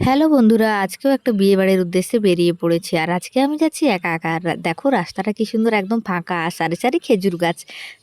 Hello বন্ধুরা, আজকেও একটা বিয়ে বাড়ির উদ্দেশ্যে বেরিয়ে পড়েছি আর আজকে আমি যাচ্ছি একা একা। আর দেখো রাস্তাটা কি সুন্দর, একদম ফাঁকা সারি সারি খেজুর গাছ।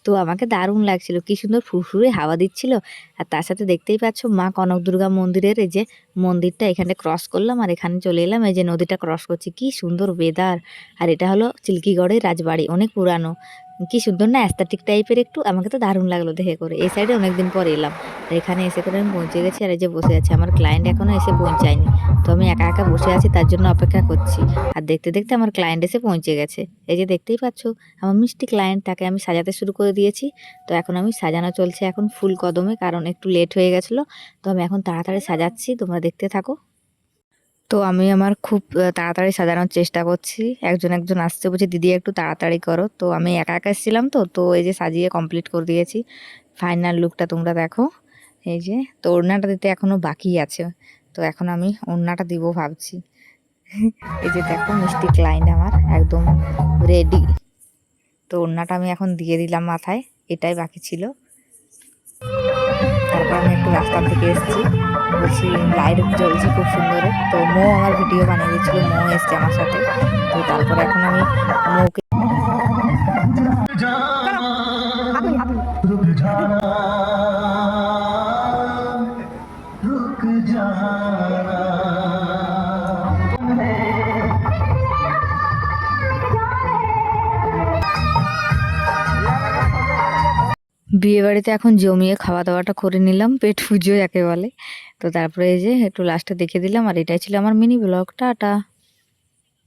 তো আমাকে দারুণ লাগছিল, কি সুন্দর ফুরফুরে হাওয়া দিচ্ছিল। আর তার সাথে দেখতেই পাচ্ছ মা কনক দুর্গা মন্দিরের এই যে মন্দিরটা এখানে ক্রস করলাম আর এখানে চলে এলাম। এই যে নদীটা ক্রস করছি, কি সুন্দর ওয়েদার আর এটা হলো চিল্কিগড়ের রাজবাড়ি, অনেক পুরানো। কি সুন্দর না অ্যাস্থাটিক টাইপের একটু? আমাকে তো দারুণ লাগল দেখে করে। এই সাইডে অনেকদিন পর এলাম। এখানে এসে করে আমি পৌঁছে গেছি আর এই যে বসে আছি। আমার ক্লায়েন্ট এখনও এসে পৌঁছায়নি। তো আমি একা একা বসে আছি, তার জন্য অপেক্ষা করছি। আর দেখতে দেখতে আমার ক্লায়েন্ট এসে পৌঁছে গেছে। এই যে দেখতেই পাচ্ছ, আমার মিষ্টি ক্লায়েন্ট তাকে আমি সাজাতে শুরু করে দিয়েছি। তো এখন আমি সাজানো চলছে এখন ফুল কদমে, কারণ একটু লেট হয়ে গেছিল। তো আমি এখন তাড়াতাড়ি সাজাচ্ছি, তোমরা দেখতে থাকো। তো আমি আমার খুব তাড়াতাড়ি সাজানোর চেষ্টা করছি। একজন একজন আসছে বলছে, দিদি একটু তাড়াতাড়ি করো। তো আমি একা একা এসেছিলাম তো তো এই যে সাজিয়ে কমপ্লিট করে দিয়েছি। ফাইনাল লুকটা তোমরা দেখো। এই যে, তো ওড়নাটা দিতে এখনও বাকি আছে। তো এখন আমি ওড়নাটা দিব ভাবছি। এই যে দেখো, মিষ্টি ক্লাইন্ট আমার, একদম রেডি তো ওড়নাটা আমি এখন দিয়ে দিলাম মাথায়, এটাই বাকি ছিল। আমি একটু রাস্তার থেকে এসেছি। বলছি, লাইট জ্বলছে খুব সুন্দর। তো মো আমার ভিডিও বানিয়ে দিচ্ছিল মো এসছে আমার সাথে। তো তারপরে এখন আমি মৌকে বাড়িতে এখন জমিয়ে খাওয়া দাওয়াটা করে নিলাম, পেট পুজো যাকে বলে তো তারপরে এই যে একটু লাস্টে দেখে দিলাম, আর এটাই ছিল আমার মিনি ব্লগ টাটা।